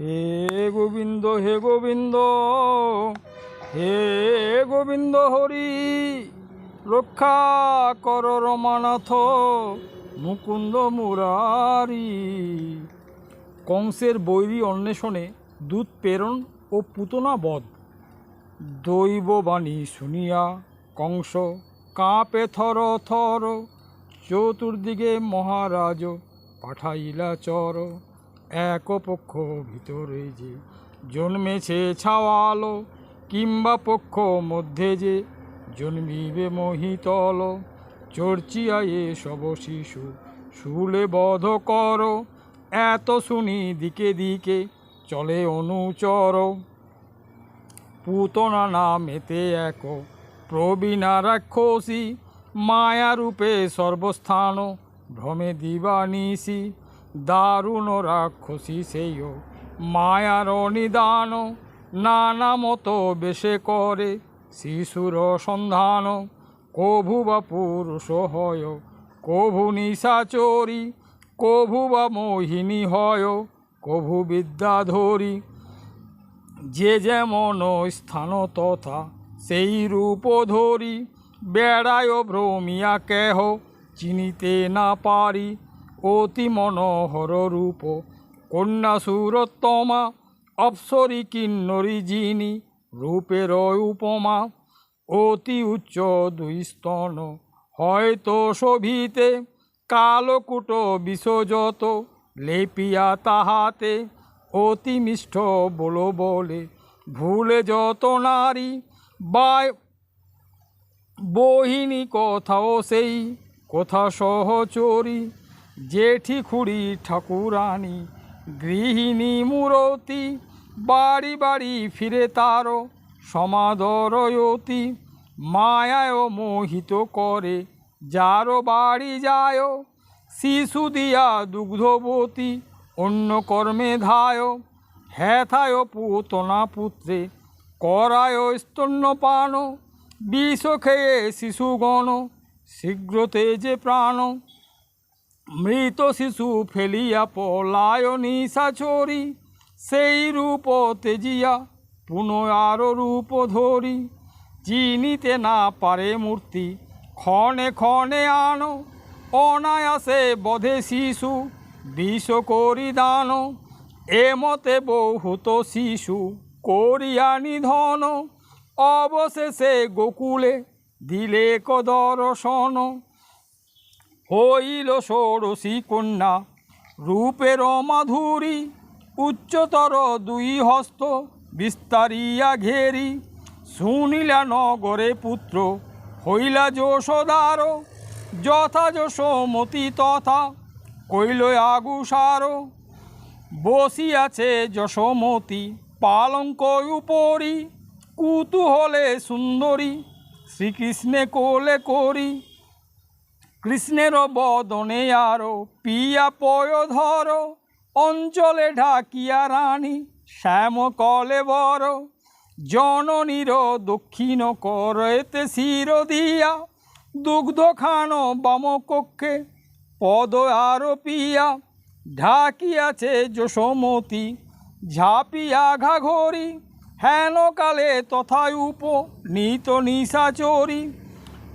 হে গোবিন্দ হে গোবিন্দ হে গোবিন্দ হরি, রক্ষা কর রমানাথ, মুকুন্দ মুরারি। কংসের বৈরী অন্বেষণে দূত প্রেরণ ও পুতনা বধ। দৈববাণী শুনিয়া কংস কাঁপে থর থর, চতুর্দিকে মহারাজ পাঠাইলা চর। এক পক্ষ ভিতরে যে জন্মেছে ছাওয়ালো, কিংবা পক্ষ মধ্যে যে জন্মিবে মহিতল। চর্চিয়া এ সব শিশু শুলে বধ কর, এত শুনি দিকে দিকে চলে অনুচর। পুতনা নামেতে এক প্রবীণা রাক্ষসী, মায়ারূপে সর্বস্থান, ভ্রমে দিবানিসি দারুণ রাক্ষসী সেই মায়ার নিদান, নানা মতো বেশে করে শিশুর সন্ধান। কভু বা পুরুষ হয়, কভু নিশাচরি, কভু বা মোহিনী হয়, কভু বিদ্যা বিদ্যাধরী। যে যেমন স্থান তথা সেই রূপ ধরি, বেড়ায় ভ্রমিয়া কেহ, চিনিতে না পারি। অতি মনোহর রূপ। কন্যা সুরোত্তমা, অপ্সরী কিন্নরী যিনি রূপের উপমা, অতি উচ্চ দুই স্তন হয়তো শোভিতে, কালকুট বিশ্বযত লেপিয়া তাহাতে, অতি মিষ্ঠ বলো বলে। ভুলে যত নারী বা বহিনী কথাও সেই, কথা সহচরী। জেঠি খুড়ি, ঠাকুরানী, গৃহিণী, মূরতি, বাড়ি বাড়ি ফিরে তারও সমাদরয়তি মায়ায় মোহিত করে, যারও বাড়ি যায়, শিশু দিয়া দুগ্ধবতী, অন্য কর্মে ধায়। হেথায় পুতনা পুত্রে করায় স্তন্যপান। বিষ খেয়ে শিশুগণ শীঘ্রতে যে প্রাণ। মৃত শিশু ফেলিয়া পলায় নিশাচরি সেই রূপ তেজিয়া পুনঃ রূপ ধরি। চিনিতে না পারে মূর্তি, ক্ষণে ক্ষণে আনো, অনায়াসে বধে শিশু, বিষ করি দান। এমতে বহুত শিশু করিয়া নিধন, অবশেষে গোকুলে দিলে কদর্শন। হইল ষোড়শী কন্যা, রূপের মাধুরী, উচ্চতর দুই হস্ত, বিস্তারিয়া ঘেরি, শুনিলা নগরে পুত্র, হইলা যশোদার যথা যশোমতি তথা, কইল আগুসার, বসিয়াছে যশোমতি, পালঙ্ক উপরি, কুতূহলে সুন্দরী, শ্রীকৃষ্ণে কোলে করি কৃষ্ণের বদনে আরও পিয়া পয় ধর, অঞ্চলে ঢাকিয়া রানী, শ্যাম কলে বর। জননীর দক্ষিণ করতে শির দিয়া, দুগ্ধ খান বাম কক্ষে পদ আরও পিয়া। ঢাকিয়াছে যশোমতি, ঝাঁপিয়া ঘাঘরি হেন কালে তথায় উপ নিত নিশাচরি।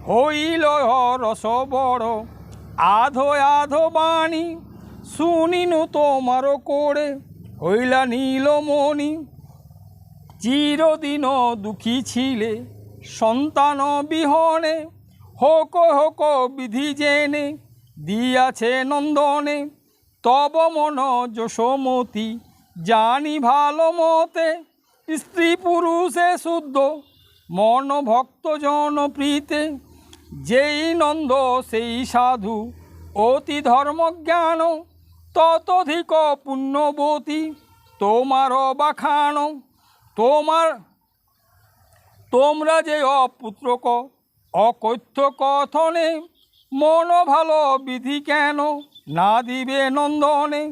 হইল রস বড়, আধো আধো বাণী শুনিনু তোমার করে হইলা নীলমণি চিরদিন দুঃখী ছিলে সন্তান বিহনে, হোক হোক বিধি জেনে দিয়াছে নন্দনে। তব মন যশোমতি জানি ভালো মতে, স্ত্রী পুরুষে শুদ্ধ, মন ভক্ত জনপ্রীতে যেই নন্দ, সেই সাধু, অতি ধর্মজ্ঞান, ততধিক পুণ্যবতী তোমার বাখান, তোমার, তোমরা যে অপুত্রক, অকথ্য কথনে, মন ভালো বিধি কেন, না দিবে নন্দনে,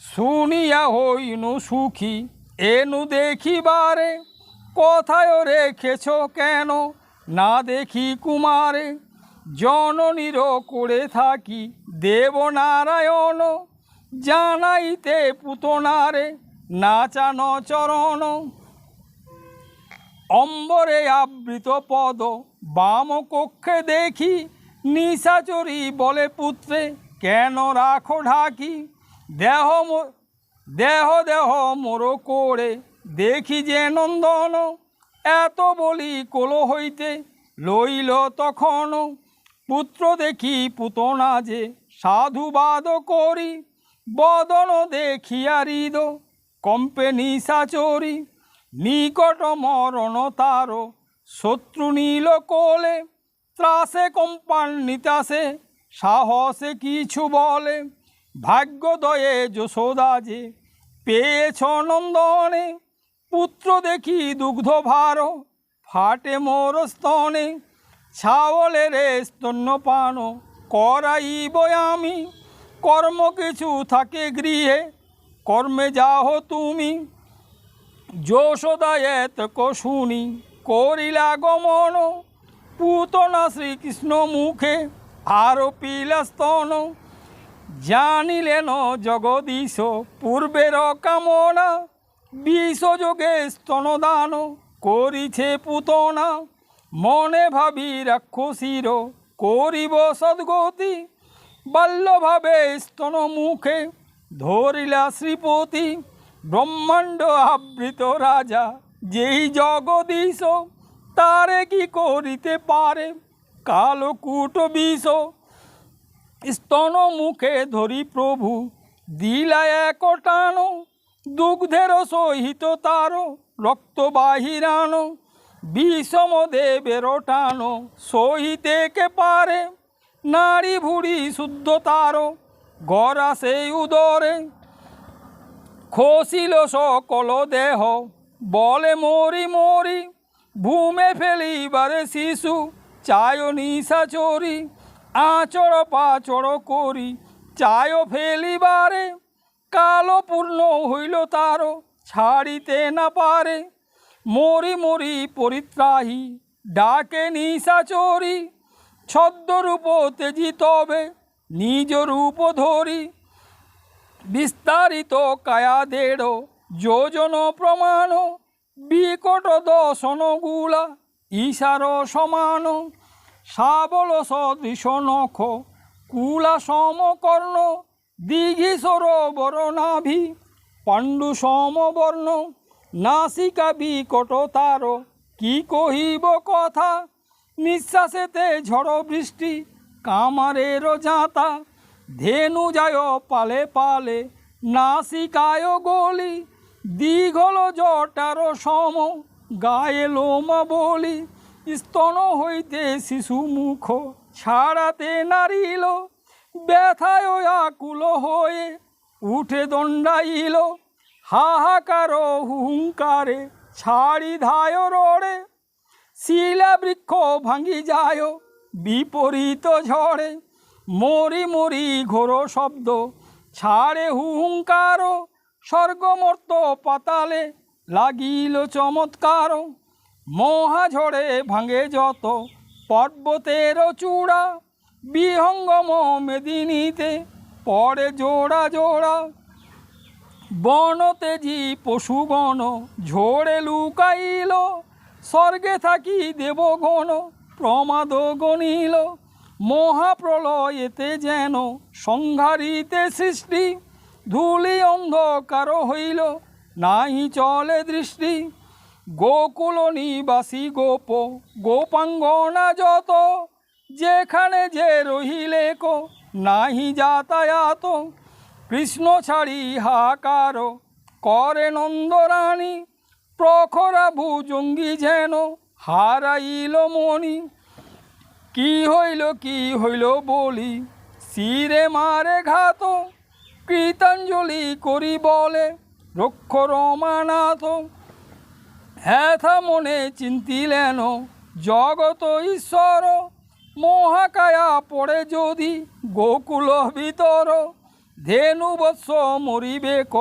শুনিয়া হইনু সুখী, এনু দেখিবারে কোথায় রেখেছ কেন না দেখি কুমারে জননীর করে থাকি দেবনারায়ণ। জানাইতে পুতনারে, নাচানো চরণ। অম্বরে আবৃত পদ, বাম কক্ষে দেখি, নিশাচরি বলে পুত্রে, কেন রাখো ঢাকি? দেহ দেহ দেহ মোর করে দেখি যে নন্দন। এত বলি কোলো হইতে লইল তখন পুত্র দেখি পুতনা যে সাধুবাদ করি, বদন দেখিয়া হৃদ, কম্পে নিশাচরি নিকট মরণ তার শত্রু নীল কোলে, ত্রাসে কম্পান নিতাসে সাহসে কিছু বলে। ভাগ্যদয়ে যশোদা যে পেয়েছ নন্দনে পুত্র দেখি দুগ্ধ ভার, ফাটে মোর স্তনে ছাওলে রে স্তন্যপান করাইব আমি, কর্ম কিছু থাকে গৃহে, কর্মে যাহ তুমি। যশোদায়েত শুনি করিলা গমন, পুতনা শ্রীকৃষ্ণ মুখে আরোপিল স্তন। জানিলেন জগদীশ পূর্বের কামনা বিষযোগে স্তনদান করিছে পুতনা। মনে ভাবি রাক্ষসীর করিব সদ্গতি। বাল্যভাবে স্তন মুখে ধরিলা শ্রীপতি। ব্রহ্মাণ্ড আবৃত রাজা যেই জগদীশ, তারে কি করিতে পারে? কালকূট বিষ স্তন মুখে ধরি প্রভু দিলা এক দুগ্ধের সহিত তার, রক্ত বাহিরান, বিষম দেবের টান সহিতে কে পারে? নারী ভুড়ি শুদ্ধ তার, গড়া সেই উদরে। খসিল সকল দেহ, বলে মরি মরি, ভূমে ফেলিবারে শিশু, চায় নিশা চোরি, আচড় পাচড় করি, চায় ফেলিবারে। কালো পূর্ণ হইল তার ছাড়িতে না পারে। মরি মরি পরিত্রাহী, ডাকে নিশা চোরি। ছদ্মরূপ তেজি তবে, নিজ রূপ ধরি। বিস্তারিত কায়া দেড় যোজন প্রমাণ, বিকট দশনগুলা ঈশার সমান। শাবল সদৃশ নখ কুলা সমকর্ণ দিঘি সরোবর নাভি পাণ্ডু সমবর্ণ নাসিকা বিকট তার কি কহিব কথা? নিঃশ্বাসেতে ঝড় বৃষ্টি, কামারের জাতা ধেনু যায় পালে পালে, নাসিকায় গলি, দীঘল জটার সম, গায়ে লোমা বলি, স্তন হইতে শিশু মুখ, ছাড়াতে নারিল ব্যথায় আকুল হয়ে উঠে দণ্ডাইল, হাহাকার হুঙ্কারে ছাড়ি ধায় রড়ে শিলা বৃক্ষ ভাঙি যায় বিপরীত ঝড়ে, মরি মরি ঘোর শব্দ ছাড়ে হুঙ্কার স্বর্গমর্ত পাতালে লাগিল চমৎকার মহাঝড়ে ভাঙে যত পর্বতের চূড়া বিহঙ্গম মেদিনীতে পরে জোড়া জোড়া। বনতেজি পশুগণ ঝোড়ে লুকাইল, স্বর্গে থাকি দেবগণ প্রমাদ গণিল। মহাপ্রলয়েতে যেন সংহারিতে সৃষ্টি, ধুলি অন্ধকার হইল নাহি চলে দৃষ্টি। গোকুল নিবাসী গোপ, গোপাঙ্গনা যত যেখানে যে রহিলে কো, নাহি যাতায়াত। কৃষ্ণ ছাড়ি হাকার, করে নন্দরানী, প্রখরা ভুজঙ্গি যেন হারাইল মণি। কি হইল কি হইল বলি, শিরে মারে ঘাত, কৃতাঞ্জলি করি বলে রক্ষ রমানাথ। হ্যাথা মনে চিন্তিলেন জগত ঈশ্বর মহাকায়া পড়ে যদি গোকুল ভিতর। ধেনু বৎস মরিবেক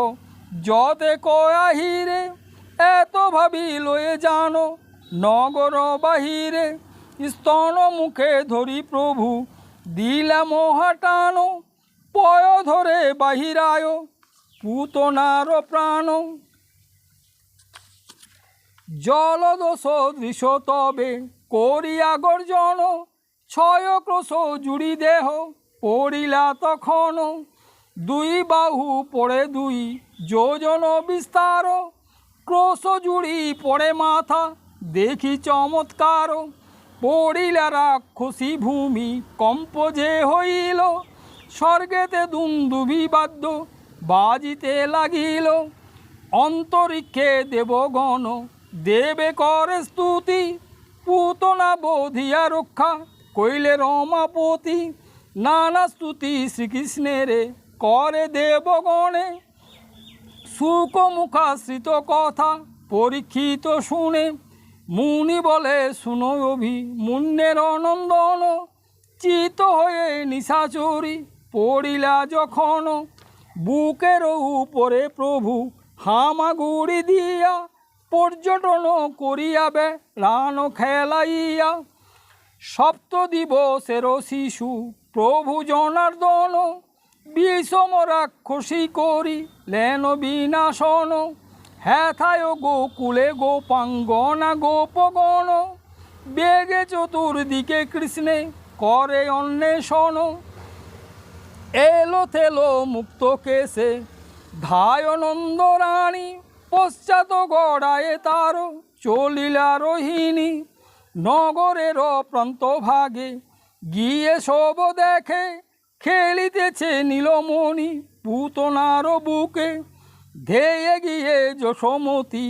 যতে কয়াহিরে এত ভাবি লয়ে জানো নগর বাহিরে। স্তন মুখে ধরি প্রভু, দিলা মহাটানো পয় ধরে বাহিরায়, পুতনার প্রাণ। জলদোষ দৃশ্য তবে করিয়া গর্জন ছয় ক্রোশ জুড়ি দেহ পড়িলা তখন। দুই বাহু পড়ে দুই যোজন বিস্তার। ক্রোশ জুড়ি পড়ে মাথা, দেখি চমৎকার। পড়িলা রাক্ষসী ভূমি কম্প যে হইল। স্বর্গেতে দুন্দুভি বাদ্য বাজিতে লাগিল। অন্তরিক্ষে দেবগণ, দেবে করে স্তুতি, পুতনা বোধিয়া রক্ষা। কইলে রমাপতি, নানা স্তুতি শ্রীকৃষ্ণের করে দেবগণে। সুখ মুখাশ্রিত কথা পরীক্ষিত শুনে মুনি বলে, শুনো অভি মুন্যের নন্দন চিত হয়ে নিশাচরি পড়িলা যখন। বুকের উপরে প্রভু হামাগুড়ি দিয়া পর্যটন করিয়াবে, রান খেলাইয়া সপ্ত দিবসের শিশু, প্রভু জনার্দন, বিষম রাক্ষসী করি লেন বিনাশন। হ্যাথায় গোকুলে গোপাঙ্গনা গোপগণ, বেগে চতুর্দিকে কৃষ্ণে করে অন্বেষণ। এলো থেলো মুক্ত কেসে ধায় নন্দ রানী, পশ্চাৎ গড়ায় তার চলিলা রোহিণী। নগরের প্রান্ত ভাগে গিয়ে সব দেখে খেলিতেছে নীলমণি পুতনার বুকে। ধেয়ে গিয়ে যশোমতি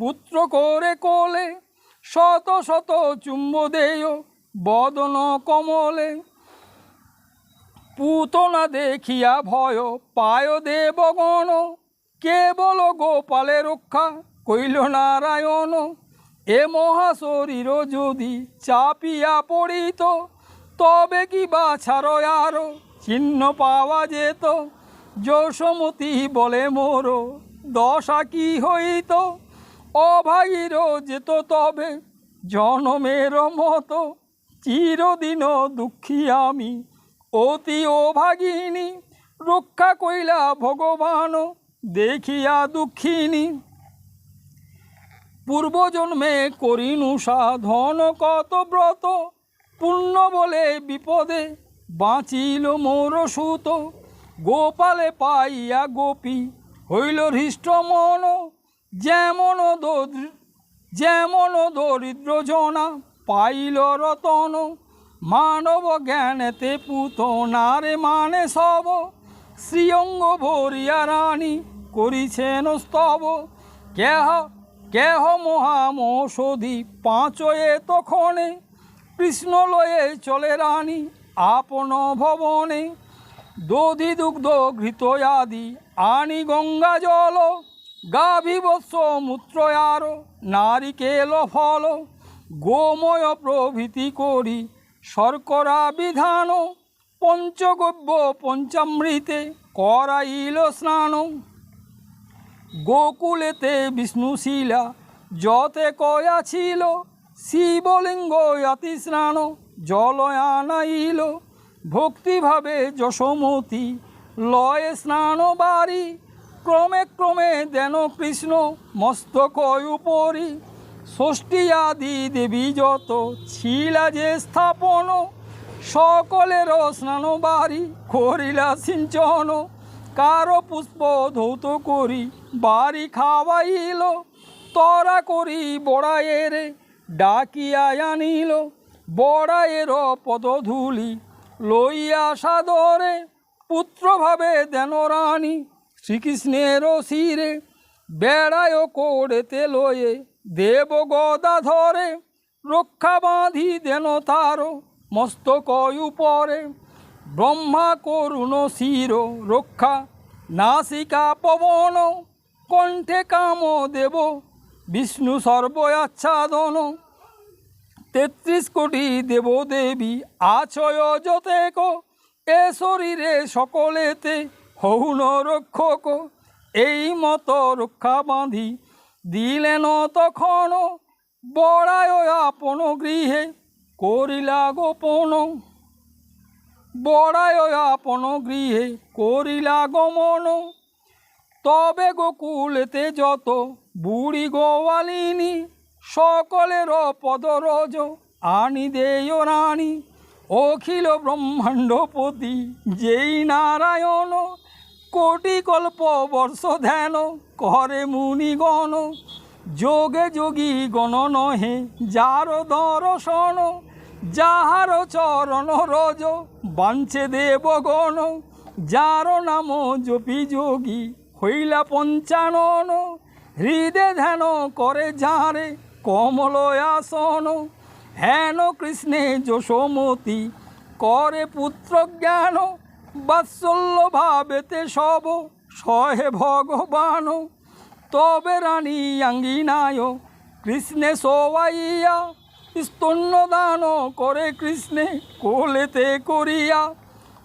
পুত্র করে কোলে, শত শত চুম্ব দেয় বদন কমলে। পুতনা দেখিয়া ভয় পায় দেবগণ, কেবল গোপালে রক্ষা কইল নারায়ণ। এ মহাশরীর যদি চাপিয়া পড়িত, তবে কি বা বাছার আরও চিহ্ন পাওয়া যেত? যশোমতি বলে মোর দশা কি হইত? অভাগীর যেত তবে জনমের মতো। চিরদিন দুঃখী আমি, অতি অভাগিনী, রক্ষা কইলা ভগবান, দেখিয়া দুঃখিনী। পূর্বজন্মে করিনু সাধন কত ব্রত। পুণ্য বলে বিপদে বাঁচিল মোর সুত। গোপালে পাইয়া গোপী হইল হৃষ্ট মন। যেমন যেমন দরিদ্র জনা পাইল রতন। মানব জ্ঞানেতে পুত নারে মানে সব। শ্রীঅঙ্গ ভরিয়া রানী করিছেন স্তব। কেহ কেহ মহামৌষধি পাঁচয়ে তখনে, কৃষ্ণ লয়ে চলে রানী আপন ভবনে। দধি দুগ্ধ ঘৃত আদি আনি গঙ্গা জল গাভী বৎস মূত্র আর নারিকেল ফল। গোময় প্রভৃতি করি শর্করা বিধান, পঞ্চগব্য পঞ্চামৃতে করাইল স্নান। গোকুলেতে বিষ্ণুশিলা যতে কয়া ছিল, শিবলিঙ্গ অতি স্নান জল আনাইল ভক্তিভাবে যশোমতি লয়ে স্নান বাড়ি, ক্রমে ক্রমে দেন কৃষ্ণ মস্তক উপরি। ষষ্ঠী আদি দেবী যত ছিলা যে স্থাপন, সকলের স্নান বাড়ি করিলা সিঞ্চন। কারও পুষ্প ধৌত করি বাড়ি খাওয়াইল, তরা করি বড়ায়ের ডাকিয়া আনিল। বড়ায়ের পদধূলি লইয়া সাদরে, পুত্রভাবে দেন রানী শ্রীকৃষ্ণের শিরে। বেড়ায় করেতে লয়ে দেব গদা ধরে রক্ষা বাঁধি দেন তার মস্তক উপরে। ব্রহ্মা করুণ শির রক্ষা, নাসিকা পবন কণ্ঠে কাম দেব, বিষ্ণু সর্ব আচ্ছাদন তেত্রিশ কোটি দেবদেবী আছয় যতেক, এ শরীরে সকলেতে হৌন রক্ষক। এই মতো রক্ষা বাঁধি দিলেন তখন বড়ায় আপন গৃহে করিলা গোপন। বড়ায় আপন গৃহে করিলা গমন। তবে গোকুলেতে যত বুড়ি গোয়ালিনী, সকলের পদরজ আনি দেয় রানী। অখিল ব্রহ্মাণ্ডপতি যেই নারায়ণ, কোটি কল্প বর্ষ ধ্যান করে মুনিগণ। যোগে যোগী গণ নহে, যার দর্শন, যাহার চরণ রজ, বাঞ্ছে দেবগণ। যার নাম জপি যোগী হইলা পঞ্চানন, হৃদে ধ্যান করে যারে কমলয়াসন হেন কৃষ্ণে যশোমতি করে পুত্র জ্ঞান বাৎসল্য ভাবেতে সব সহে ভগবান। তবে রানী আঙ্গিনায় কৃষ্ণে সোয়াইয়া স্তন্যদান করে কৃষ্ণে কোলেতে করিয়া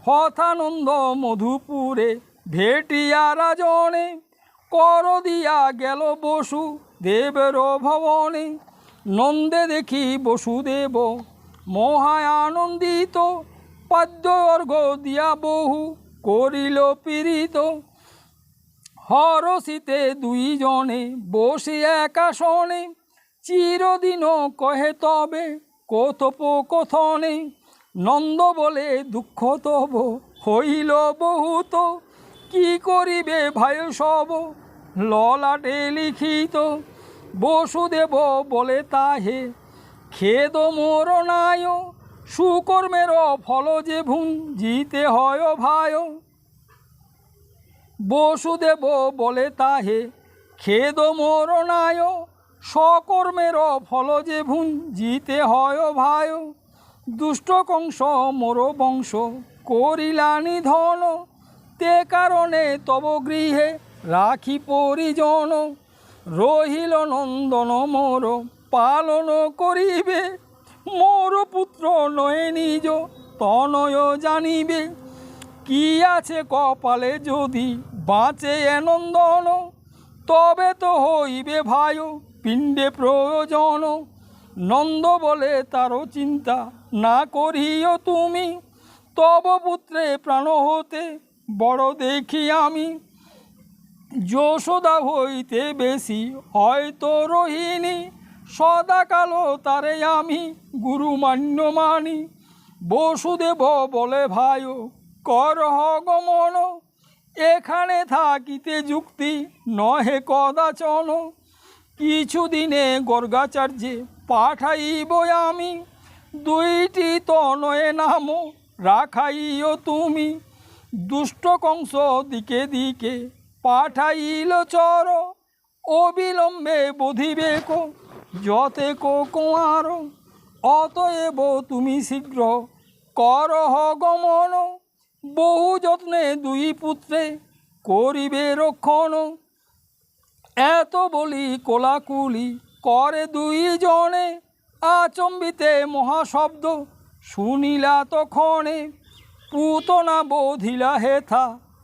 হথানন্দ মধুপুরে ভেটিয়া রাজনে কর দিয়া গেল বসু দেবের ভবনে। নন্দে দেখি বসুদেব, মহায় আনন্দিত পাদ্য অর্ঘ দিয়া বহু করিল পীড়িত। হরসিতে দুইজনে বসে একাশনে চিরদিন কহে তবে কথোপকথনে। নন্দ বলে দুঃখ তব হইল বহুত। কি করিবে ভাই সব? ললাটে লিখিত, বসুদেব বলে তাহে, খেদ মোর নায় সুকর্মের ফল যে ভুন জিতে হয় ভায় বসুদেব বলে তাহে, খেদ মোর নায় সকর্মের ফল যে জিতে হয় ভায় দুষ্ট কংস মোর বংশ, করিলানি ধন তে কারণে তব গৃহে রাখি পরিজন। রহিল নন্দন মোর, পালন করিবে। মোর পুত্র নয় নিজ, তনয় জানিবে। কি আছে কপালে যদি বাঁচে নন্দন? তবে তো হইবে ভাই, পিণ্ডে প্রয়োজন। নন্দ বলে তারও চিন্তা না করিও তুমি, তব পুত্রে প্রাণ হতে বড় দেখি আমি। যশোদা হইতে বেশি হয়তো রোহিণী, সদাকালো তারে আমি গুরু মান্য মানি। বসুদেব বলে, ভাই, কর গমন এখানে থাকিতে যুক্তি নহে কদাচন। কিছুদিনে গর্গাচার্যে পাঠাইব আমি। দুইটি তনয়ে নাম রাখাইও তুমি। দুষ্ট কংস দিকে দিকে পাঠাইল চর। অবিলম্বে বোধিবে কো, যতে কো কুমার। অতএব তুমি শীঘ্র করহ গমন। বহু যত্নে দুই পুত্রে করিবে রক্ষণ। এত বলি কোলাকুলি করে দুই জনে আচম্বিতে মহাশব্দ শুনিলা তখনে। পুতনা বোধিলা হেথা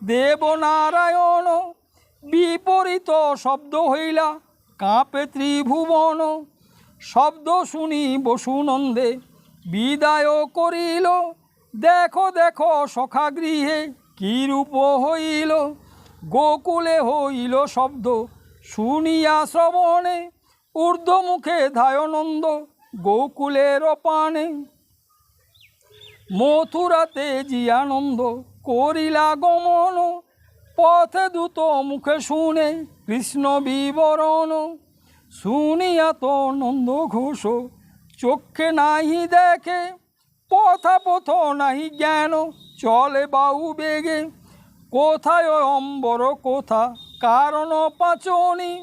দেবনারায়ণ, বিপরীত শব্দ হইলা কাঁপে ত্রিভুবন। শব্দ শুনি বসুনন্দে বিদায় করিল, দেখো দেখো সখা গৃহে কি রূপ হইল। গোকুলে হইল শব্দ, শুনিয়া শ্রবণে, ঊর্ধ্বমুখে ধায়নন্দ গোকুলের পানে। মথুরাতে জিয়ানন্দ করিলা গমন পথে দূত মুখে শুনে কৃষ্ণ বিবরণ। শুনিয়া তো নন্দ ঘোষ চক্ষে নাহি দেখে পথা পথ নাহি জ্ঞান, চলে বাউ বেগে। কোথায় অম্বর, কোথা কারণ পাচনি,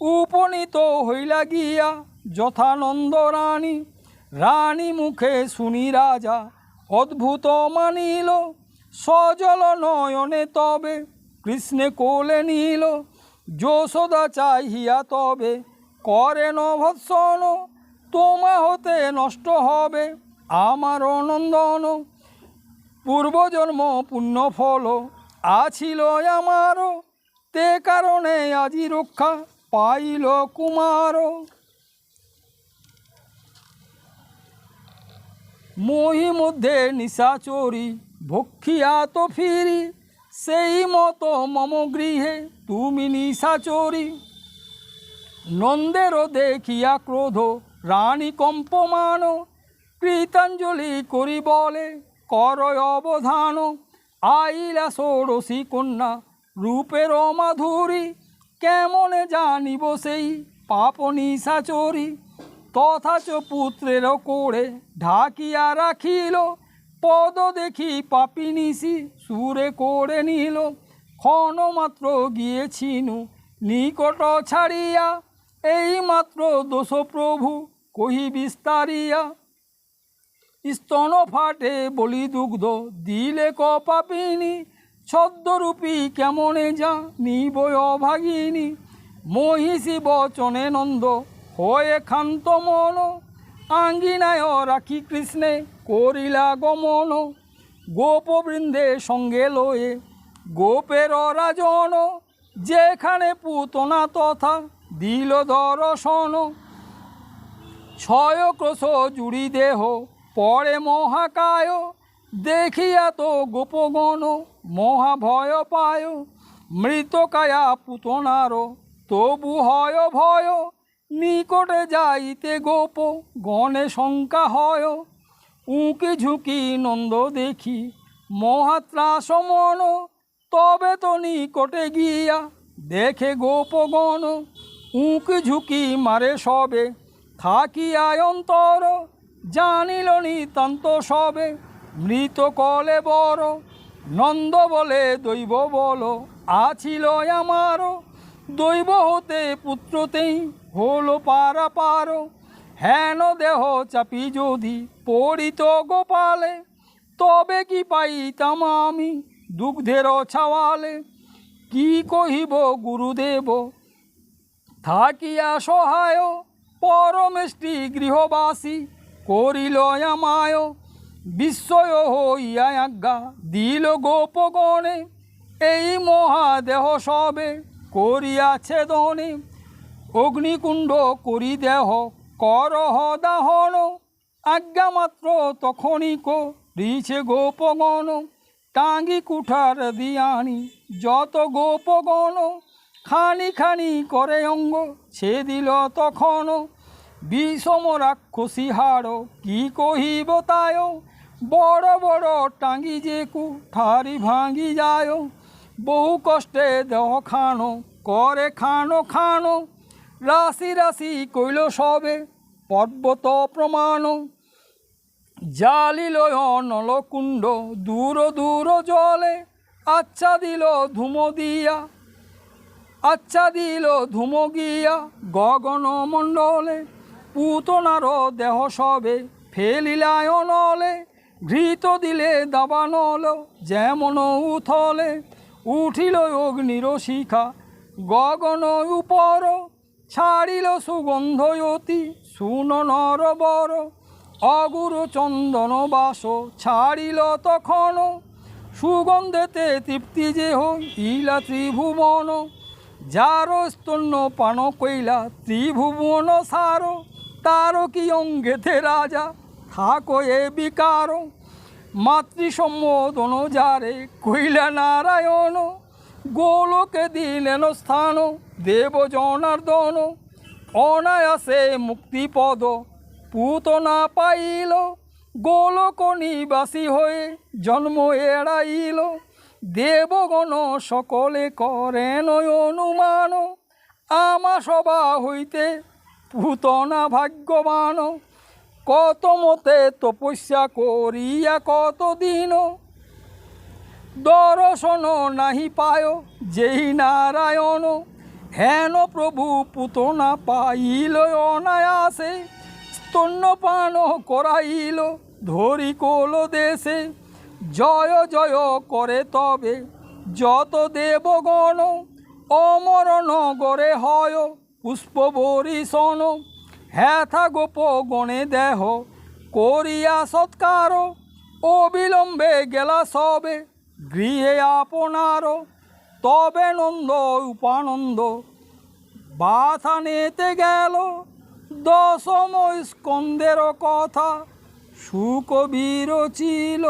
উপনীত হইলা গিয়া যথানন্দ রানী। রানী মুখে শুনি রাজা অদ্ভুত মানিল, সজল নয়নে তবে, কৃষ্ণে কোলে নিল, যশোদা চাহিয়া তবে করেন ভৎসন তোমা হতে নষ্ট হবে, আমার নন্দন। পূর্বজন্ম পুণ্য ফল আছিল আমারও তে কারণে আজি রক্ষা পাইল কুমার। মহি মধ্যে ভক্ষিয়া তো ফিরি। সেই মতো মম গৃহে তুমি নিশা নিশাচরি নন্দেরও দেখিয়া ক্রোধ রানী কম্পমান কৃতাঞ্জলি করি বলে কর অবধান। আইলা ষোড়শী কন্যা, রূপের মাধুরী কেমনে জানিব সেই পাপ নিশাচরি তথাচ পুত্রের কোড়ে ঢাকিয়া রাখিল, পদ দেখি পাপি নিশি সুরে করে নিল। ক্ষণ মাত্র গিয়েছিনু, নিকট ছাড়িয়া, এই মাত্র দোষ প্রভু কহি বিস্তারিয়া। স্তন ফাটে বলি দুগ্ধ দিলে ক পাপিনি, ছদ্মরূপী কেমনে যা নিবয় অভাগিনী। মহিষী বচনে নন্দ হয়ে ক্ষান্ত মন, আঙ্গিনায় রাখি কৃষ্ণে করিলা গমন। গোপবৃন্দে সঙ্গে লয়ে গোপের রাজন যেখানে পুতনা তথা দিল দর্শন। ছয় জুড়ি দেহ পরে মহাকায়, দেখিয়া তো গোপগণ মহাভয় পায়। মৃতকায়া পুতনার তবু হয় ভয় নিকটে যাইতে গোপ, গণে শঙ্কা হয়। উঁকি ঝুঁকি নন্দ দেখি মহাত্রাস মন তবে তো নিকটে গিয়া দেখে গোপগণ উঁকি ঝুঁকি মারে সবে থাকিয়া অন্তর। জানিল নিতান্ত সবে, মৃত কলে বড় নন্দ বলে, দৈব বল আছিল আমার। দৈব হতে পুত্রতেই হলো পারা পার, হেন দেহ চাপি যদি পড়িত গোপালে, তবে কি পাইতাম আমি দুগ্ধের ছাওয়ালে? কি কহিব গুরুদেব? থাকিয়া সহায় পরমেষ্টি গৃহবাসী করিল আমায়। বিস্ময় হইয়া আজ্ঞা দিল গোপগণে, এই মহাদেহ সবে করিয়াছে দনে অগ্নিকুণ্ড করি দেহ, করহ দাহন। আজ্ঞা মাত্র তখনই কো রিছে গোপগণ। টাঙ্গি কুঠার দিয়ানি যত গোপগণ। খানি খানি করে অঙ্গ ছে দিল তখন। বিষম রাক্ষসী হাড় কি কহিব তায়? বড় বড় টাঙ্গি যে কুঠারি ভাঙি যায়। বহু কষ্টে দেহ খানো, করে খানো খানো। রাশি রাশি কইল সবে, পর্বত প্রমাণ। জালিল নলকুণ্ড দূর দূর জলে। আচ্ছা দিল ধুম দিয়া আচ্ছা দিল ধুম গিয়া গগন মণ্ডলে। পুতনার দেহ সবে ফেলিলায় নলে ঘৃত দিলে দাবানল, যেমন উথলে। উঠিল অগ্নির শিখা গগন উপর। ছাড়িল সুগন্ধয়তি শুন নর বর। অগুর চন্দন বাস ছাড়িল তখন। সুগন্ধেতে তৃপ্তি যে হইলা ত্রিভুবন। যার স্তন্য পান কইলা ত্রিভুবন সার। তার কি অঙ্গেতে রাজা থাকো এ বিকার। মাতৃসম্বোধন যারে কইলা নারায়ণ। গোলকে দিলেন স্থান। দেব জনার্দন অনায়াসে মুক্তিপদ পুত না পাইল গোলক নিবাসী হয়ে জন্ম এড়াইল। দেবগণ সকলে করেন অনুমান, আমা সভা হইতে পুতনা ভাগ্যবান। কত মতে তপস্যা করিয়া কত দিন, দর্শন নাহি পায় যেই নারায়ণ। হেন প্রভু পুতনা পাইল অনায়াসে স্তন্যপান করাইল ধরি কোল দেশে। জয় জয় করে তবে যত দেবগণ, অমর নগরে হয় পুষ্প বরিশন হ্যাথা গোপ গণে দেহ, করিয়া সৎকার, অবিলম্বে গেলা সবে গৃহে আপনার। তবে নন্দ উপানন্দ। বাথা নেতে গেল দশম স্কন্দের কথা। সুকবীর ছিল।